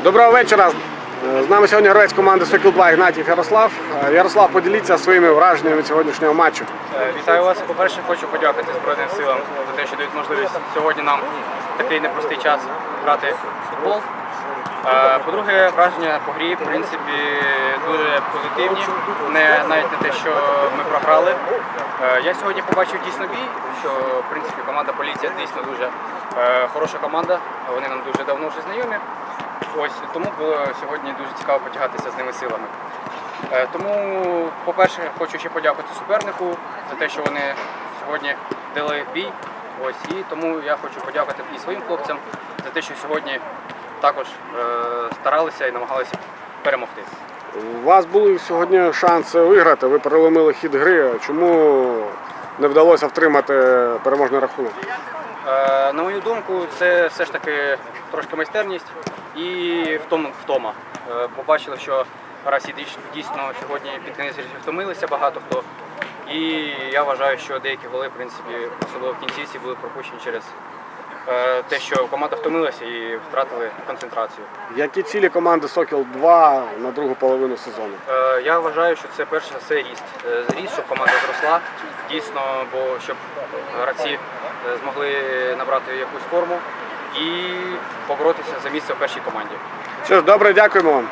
Доброго вечора. З нами сьогодні гравець команди Сокіл 2 Ігнатів Ярослав. Ярослав, поділіться своїми враженнями сьогоднішнього матчу. Е, Вітаю вас. По-перше, хочу подякувати Збройним силам за те, що дають можливість сьогодні нам такий непростий час грати в футбол. Е, По-друге, враження по грі, в принципі, дуже позитивні. Не, навіть не те, що ми програли. Е, Я сьогодні побачив дійсно бій, що в принципі команда поліція дійсно дуже хороша команда. Вони нам дуже давно вже знайомі. Ось тому було сьогодні дуже цікаво потягатися з ними силами. Е, Тому, по-перше, хочу ще подякувати супернику за те, що вони сьогодні дали бій. Ось і тому я хочу подякувати і своїм хлопцям за те, що сьогодні також е, старалися і намагалися перемогти. У вас були сьогодні шанси виграти, ви переломили хід гри. Чому не вдалося втримати переможний рахунок? Е, на мою думку, це все ж таки трошки майстерність і втом, втома. Е, побачили, що Расі дійсно сьогодні під кінець втомилися багато хто. І я вважаю, що деякі голи, в принципі, особливо в кінцівці, були пропущені через те, що команда втомилася і втратили концентрацію. Які цілі команди Сокіл 2 на другу половину сезону? Е, Я вважаю, що це перше все ріст. Е, Ріст, щоб команда зросла дійсно, бо щоб гравці е, змогли набрати якусь форму і поборотися за місце в першій команді. Що ж, добре, дякуємо вам.